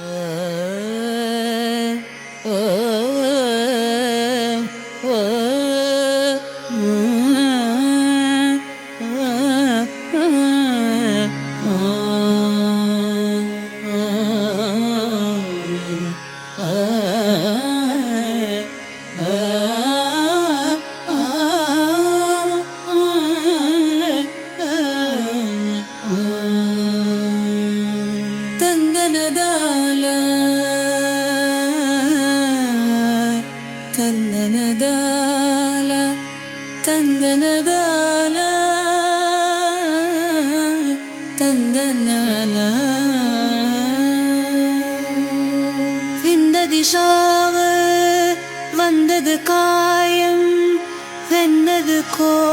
Yeah. Findet ich Haare, wandert Kaim, wendet Kohl.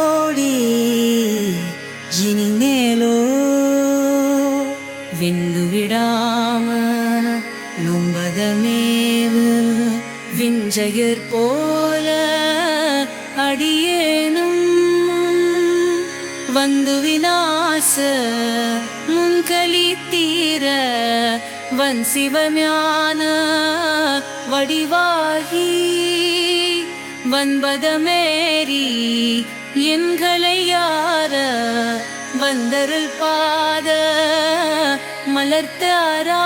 நொம்பதமேவு விஞ்சகர் போல அடியேனும் வந்து விநாச முன்கலி தீர வன் சிவஞான வடிவாகி வன்பதமேரி எண்களை யார வந்தருள் பாத மலர்த்தாரா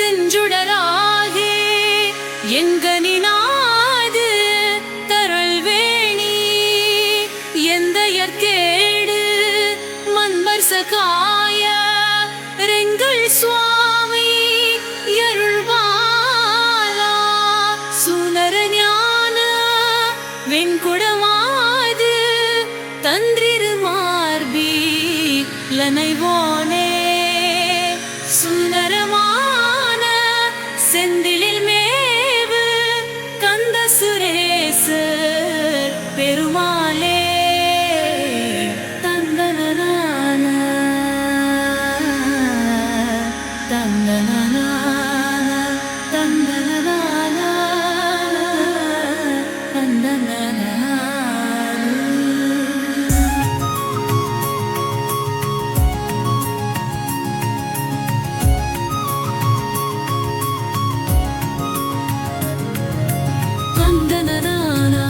செஞ்சுடராகே எங்கனினாது தரள்வேணி எந்த கேடு மன்பர் சகாய. ரெங்கள் சுவாமி எருள்வாலா சுனர ஞான வெண்குடமாது தந்திரு மார்பி லனைவோனே. தந்தனனானா,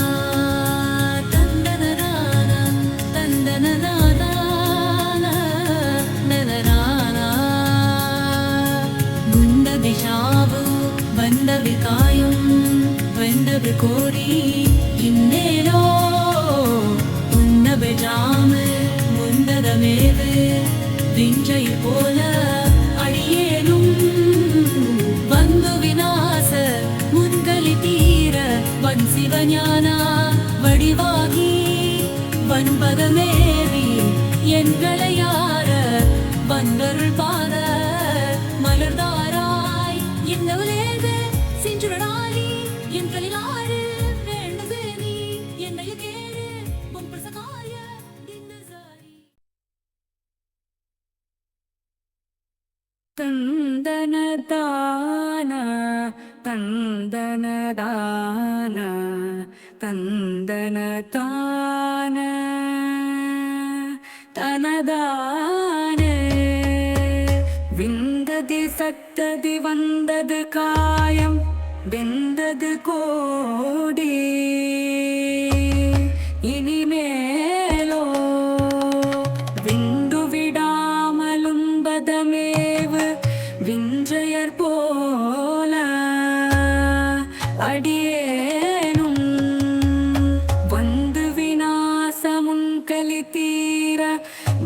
காயம் வெந்தவி கோடி இன்னேனோ. உன்னவி முந்ததமேவு விஞ்சை போல. சிவஞான வடிவாகி வன்பகமேறி என்களை யார வந்தருள் பாத மலர்தாராய் இந்த உலேக செஞ்சுடராளி என்களிலாறு வேண்டுவே நீ என்னை கேடு உன் பிரசகாய தின்னசாரி தந்தனதான தந்தனதான. தந்தனதான தனதான. விந்ததி சத்ததி வந்தது காயம் வெந்தது கோடி. இனிமேலோ விண்டு விடாமலும்பதமேவு விஞ்சயர் போல அடி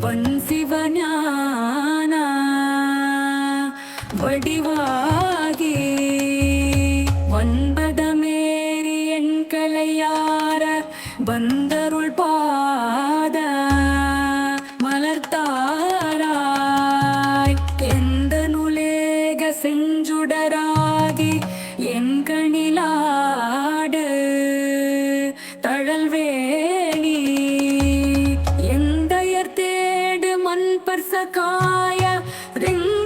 வன் சிவஞான வடிவாகி ஒன்பதமேறி என் கலையார வந்தருள் பாத மலர்த்தாராய். எந்த நுலேக செஞ்சுடராகி என் கணிலாடு Yeah, ring